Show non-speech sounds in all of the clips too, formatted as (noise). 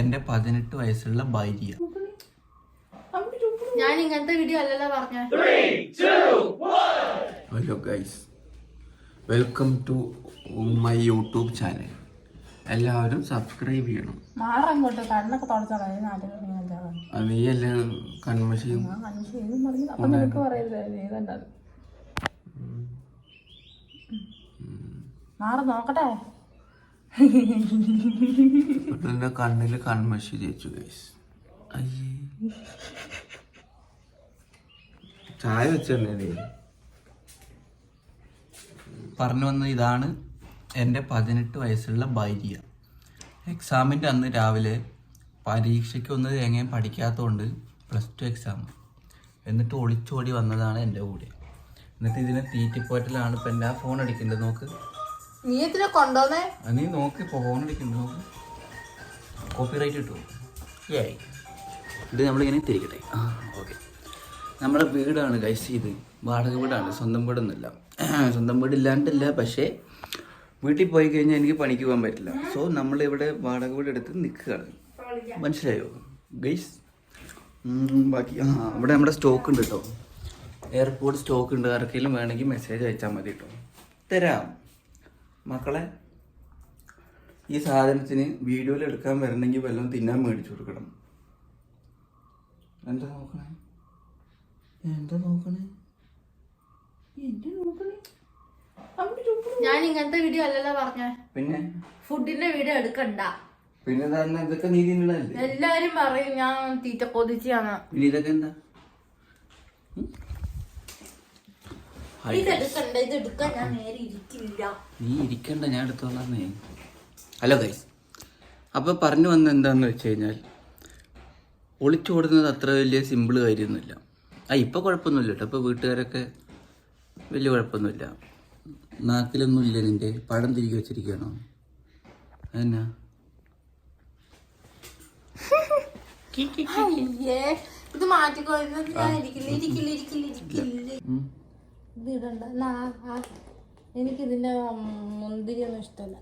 എന്റെ പതിനെട്ട് വയസ്സുള്ള ഭാര്യ. ഞാൻ ഇങ്ങനത്തെ വീഡിയോ അല്ലല്ലോ പറഞ്ഞ. Hello guys welcome to my YouTube channel എല്ലാവരും സബ്സ്ക്രൈബ് ചെയ്യണം. മാറങ്ങോട്ട് കണ്ണൊക്കെ തുടച്ചോളാം നീ മാറി നോക്കട്ടെ. എന്റെ കണ്ണിൽ കൺമശി ജയിച്ചു ഗൈസ് അയ്യേ. ചായ വെച്ചല്ലേ പറഞ്ഞു വന്ന ഇതാണ്. എന്റെ പതിനെട്ട് വയസ്സുള്ള ഭാര്യ. എക്സാമിന്റെ അന്ന് രാവിലെ പരീക്ഷയ്ക്ക് ഒന്ന് തേങ്ങയും പഠിക്കാത്തതുകൊണ്ട് പ്ലസ് ടു എക്സാം എന്നിട്ട് ഒളിച്ചോടി വന്നതാണ് എന്റെ കൂടെ. എന്നിട്ട് ഇതിനെ തീറ്റിപ്പോറ്റലാണ് ഇപ്പം എന്റെ ആ ഫോൺ അടിക്കുന്നത്. നോക്ക്. നീ എത്ര കൊണ്ടോന്നേ അത് നീ നോക്ക് ഫോൺ അടിക്കുന്നു കോപ്പിറൈറ്റ് കിട്ടുമോ ഏയ് ഇത് നമ്മളിങ്ങനെ തിരിക്കട്ടെ ആ ഓക്കെ നമ്മുടെ വീടാണ് ഗൈസ് ഇത്. വാടക വീടാണ് സ്വന്തം വീടൊന്നുമില്ല. (clears throat) സ്വന്തം വീടില്ലാണ്ടല്ല പക്ഷേ വീട്ടിൽ പോയി കഴിഞ്ഞാൽ എനിക്ക് പണിക്ക് പോകാൻ പറ്റില്ല. സോ നമ്മളിവിടെ വാടക വീട് എടുത്ത് നിൽക്കുകയാണ്. മനസ്സിലായോ? ഗൈസ് ബാക്കി ആ ഇവിടെ നമ്മുടെ സ്റ്റോക്ക് ഉണ്ട് കേട്ടോ എയർപോർട്ട് സ്റ്റോക്ക് ഉണ്ട്. ആർക്കെങ്കിലും വേണമെങ്കിൽ മെസ്സേജ് അയച്ചാൽ മതി കേട്ടോ തരാം. മക്കളെ ഈ സാധനത്തിന് വീഡിയോയിൽ എടുക്കാൻ വരണമെങ്കിൽ വല്ലതും തിന്നാൻ മേടിച്ചു കൊടുക്കണം. എന്താ നോക്കണേ? എന്താ നോക്കണേ? എന്താ നോക്കണേ? ഞാൻ ഇങ്ങനത്തെ വീഡിയോ അല്ലല്ലോ പറഞ്ഞേ. പിന്നെ? ഫുഡിന്റെ വീഡിയോ എടുക്കണ്ട. പിന്നെ തന്നെ ഇതൊക്കെ നീ എല്ലാരും പറയും ഞാൻ തീറ്റ കൊതിച്ചാണ്. പിന്നെ ഇതൊക്കെ എന്താ ഉം? ഹായ്. ഇത് എടുക്കണ്ട ഇത് എടുക്കാൻ ഞാൻ നേരെ ഇരിക്കില്ല നീ ഇരിക്കണ്ട ഞാൻ എടുത്തോളാന്നേ ഹലോ ഗൈസ് അപ്പോൾ പറഞ്ഞു വന്ന എന്താന്ന് വെച്ച് കഴിഞ്ഞാൽ ഒളിച്ചോടുന്നത് അത്ര വലിയ സിമ്പിൾ കാര്യമൊന്നുമില്ല. ആ ഇപ്പോൾ കുഴപ്പമൊന്നുമില്ല കേട്ടോ. ഇപ്പോൾ വീട്ടുകാരൊക്കെ വലിയ കുഴപ്പമൊന്നുമില്ല. നാക്കിലൊന്നും ഇല്ല നിന്റെ പടം തിരികെ വെച്ചിരിക്കുകയാണോ? എന്നാ അയ്യേ ഇത് മാറ്റിക്കോ. ഇത് ഇടണ്ട മുന്തിരിയൊന്നും ആ. ഇഷ്ടമല്ല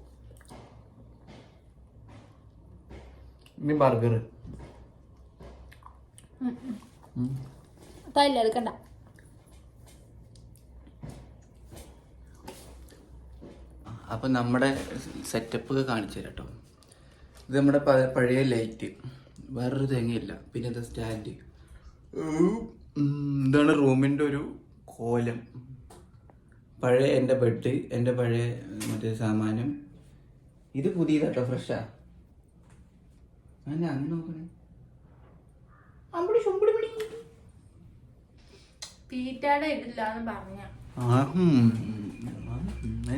ഇനി ബർഗർ തല്ല എടുക്കണ്ട. അപ്പം നമ്മുടെ സെറ്റപ്പ് കാണിച്ചു തരാം കേട്ടോ ഇത് നമ്മുടെ പഴയ ലൈറ്റ്. വേറൊരു തേങ്ങയില്ല. പിന്നെ ഇത് സ്റ്റാൻഡ്? ഇതാണ് റൂമിന്റെ ഒരു കോലം പഴയ എന്റെ ബെഡ് എന്റെ പഴയ മറ്റേ സാമാനം. ഇത് പുതിയതാട്ടോ ഫ്രഷാ അങ്ങനെ അങ്ങനെ നോക്കണേ?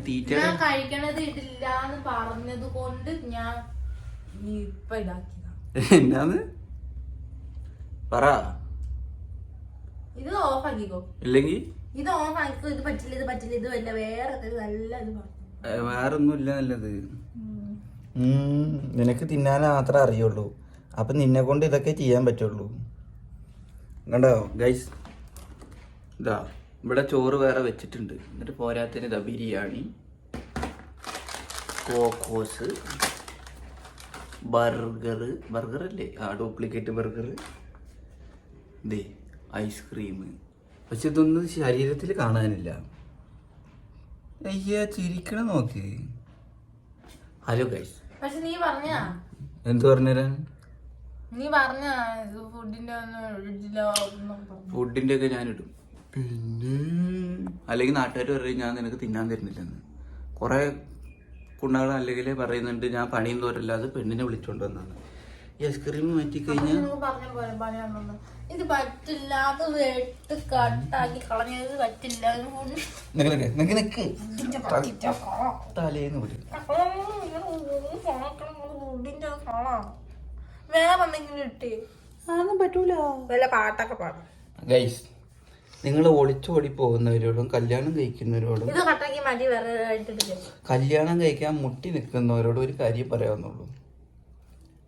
തീറ്റയുടെ പറഞ്ഞ. കഴിക്കണത് പറഞ്ഞത് കൊണ്ട് ഞാൻ ഇപ്പൊ ഇതാക്കിയതാ. (laughs) എന്നാന്ന്? പറ. ഇത് ഓഫ് ആക്കിക്കോ ഇല്ലെങ്കിൽ ഇത് ഓഫ് ആക്കിക്കോ ഇത് പറ്റില്ല ഇത് പറ്റില്ല ഇത് വല്ല വേറെ ഇത് നല്ല ഇത് പറഞ്ഞു വേറൊന്നുമില്ല നല്ലത്. ഉം, നിനക്ക് തിന്നാൻ മാത്രമേ അറിയുള്ളൂ. അപ്പം നിന്നെ കൊണ്ട് ഇതൊക്കെ ചെയ്യാൻ പറ്റുള്ളൂ. കണ്ടോ? ഗൈസ് ഇതാ ഇവിടെ ചോറ് വേറെ വെച്ചിട്ടുണ്ട്. എന്നിട്ട് പോരാത്തിന് ഇതാ ബിരിയാണി കോക്കോസ് ബർഗർ ബർഗർ അല്ലേ ആ ഡ്യൂപ്ലിക്കേറ്റ് ബർഗർ ദേ ഐസ്ക്രീം. പക്ഷെ ഇതൊന്നും ശരീരത്തിൽ കാണാനില്ല. അയ്യ ചിരിക്കണ നോക്ക്. ഹലോ ഗൈസ് പക്ഷെ നീ പറഞ്ഞ? എന്ത് പറഞ്ഞുതരാൻ? നീ പറഞ്ഞ ഫുഡിന്റെ ഫുഡിന്റെ ഒക്കെ ഞാൻ ഇടും പിന്നെ അല്ലെങ്കിൽ നാട്ടുകാർ പറയും ഞാൻ നിനക്ക് തിന്നാൻ തരുന്നില്ലെന്ന്. കുറെ കുണ്ണകൾ അല്ലെങ്കിൽ പറയുന്നുണ്ട് ഞാൻ പണിയും തോരല്ലാതെ പെണ്ണിനെ വിളിച്ചോണ്ട് വന്നാണ് ഐസ്ക്രീം മാറ്റി കഴിഞ്ഞാൽ നിങ്ങൾ പറഞ്ഞ പോലെ പണിയൊന്നും ഇത് പറ്റില്ല അത് വെട്ട് കട്ടാക്കി കളഞ്ഞത് പറ്റില്ല വേറെ എന്തെങ്കിലും ഇട്ടേ? അതൊന്നും പറ്റൂല. വല്ല പാട്ടൊക്കെ പാടും. ഗൈസ് നിങ്ങൾ ഒളിച്ചോടി പോകുന്നവരോടും കല്യാണം കഴിക്കുന്നവരോടും കല്യാണം കഴിക്കാൻ മുട്ടി നിൽക്കുന്നവരോടും ഒരു കാര്യം പറയാവുന്നുള്ളൂ.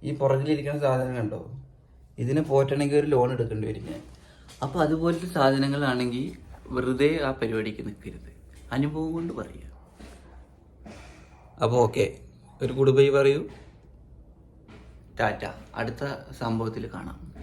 ഈ പുറകിലിരിക്കുന്ന സാധനം കണ്ടോ ഇതിനെ പോറ്റണമെങ്കിൽ ഒരു ലോൺ എടുക്കേണ്ടി വരും ഞാൻ. അപ്പോൾ അതുപോലത്തെ സാധനങ്ങളാണെങ്കിൽ വെറുതെ ആ പരിപാടിക്ക് നിൽക്കരുത്. അനുഭവം കൊണ്ട് പറയുക അപ്പോൾ ഓക്കെ ഒരു കുടുംബ പറയൂ. ടാറ്റ. അടുത്ത സംഭവത്തിൽ കാണാം.